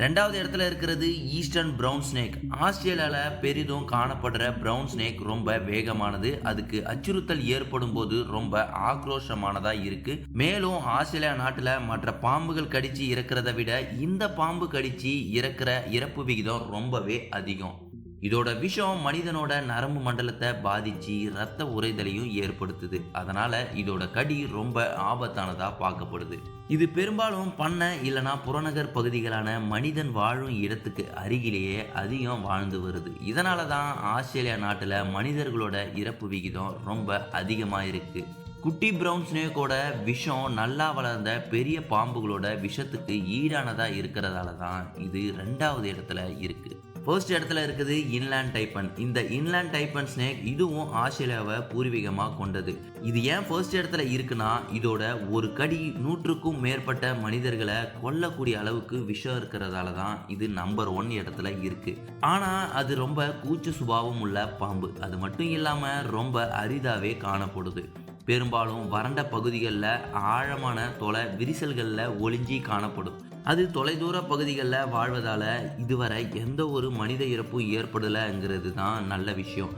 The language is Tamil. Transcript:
ரெண்டாவது இடத்துல இருக்கிறது ஈஸ்டர்ன் ப்ரௌன் ஸ்னேக். ஆஸ்திரேலியாவில் பெரிதும் காணப்படுற ப்ரௌன் ஸ்னேக் ரொம்ப வேகமானது அதுக்கு அச்சுறுத்தல் ஏற்படும் போது ரொம்ப ஆக்ரோஷமானதாக இருக்கு. மேலும் ஆஸ்திரேலியா நாட்டில் மற்ற பாம்புகள் கடிச்சு இறக்கிறத விட இந்த பாம்பு கடிச்சு இறக்கிற இறப்பு விகிதம் ரொம்பவே அதிகம். இதோட விஷம் மனிதனோட நரம்பு மண்டலத்தை பாதிச்சு ரத்த உறைதலையும் ஏற்படுத்துது. அதனால இதோட கடி ரொம்ப ஆபத்தானதா பார்க்கப்படுது. இது பெரும்பாலும் பண்ணை இல்லைனா புறநகர் பகுதிகளான மனிதன் வாழும் இடத்துக்கு அருகிலேயே அதிகம் வாழ்ந்து வருது. இதனால தான் ஆஸ்திரேலியா நாட்டில் மனிதர்களோட இறப்பு விகிதம் ரொம்ப அதிகமாக இருக்கு குட்டி பிரவுன் ஸ்னேக்கோட விஷம் நல்லா வளர்ந்த பெரிய பாம்புகளோட விஷத்துக்கு ஈடானதாக இருக்கிறதால தான் இது ரெண்டாவது இடத்துல இருக்குது ஃபர்ஸ்ட் இடத்துல இருக்குது இன்லேண்ட் டைப்பன் இந்த இன்லேண்ட் டைப்பன் ஸ்னேக் இதுவும் ஆஸ்திரேலியாவை பூர்வீகமாக கொண்டது. இது ஏன் ஃபர்ஸ்ட் இடத்துல இருக்குன்னா இதோட ஒரு கடி நூற்றுக்கும் மேற்பட்ட மனிதர்களை கொல்லக்கூடிய அளவுக்கு விஷம் இருக்கிறதால தான் இது நம்பர் ஒன் இடத்துல இருக்கு. ஆனால் அது ரொம்ப கூச்ச சுபாவம் உள்ள பாம்பு. அது மட்டும் இல்லாமல் ரொம்ப அரிதாகவே காணப்படுது. பெரும்பாலும் வறண்ட பகுதிகளில் ஆழமான தொலை விரிசல்களில் ஒளிஞ்சி காணப்படும். அது தொலைதூர பகுதிகளில் வாழ்வதால் இதுவரை எந்த ஒரு மனித இறப்பும் ஏற்படலைங்கிறது தான் நல்ல விஷயம்.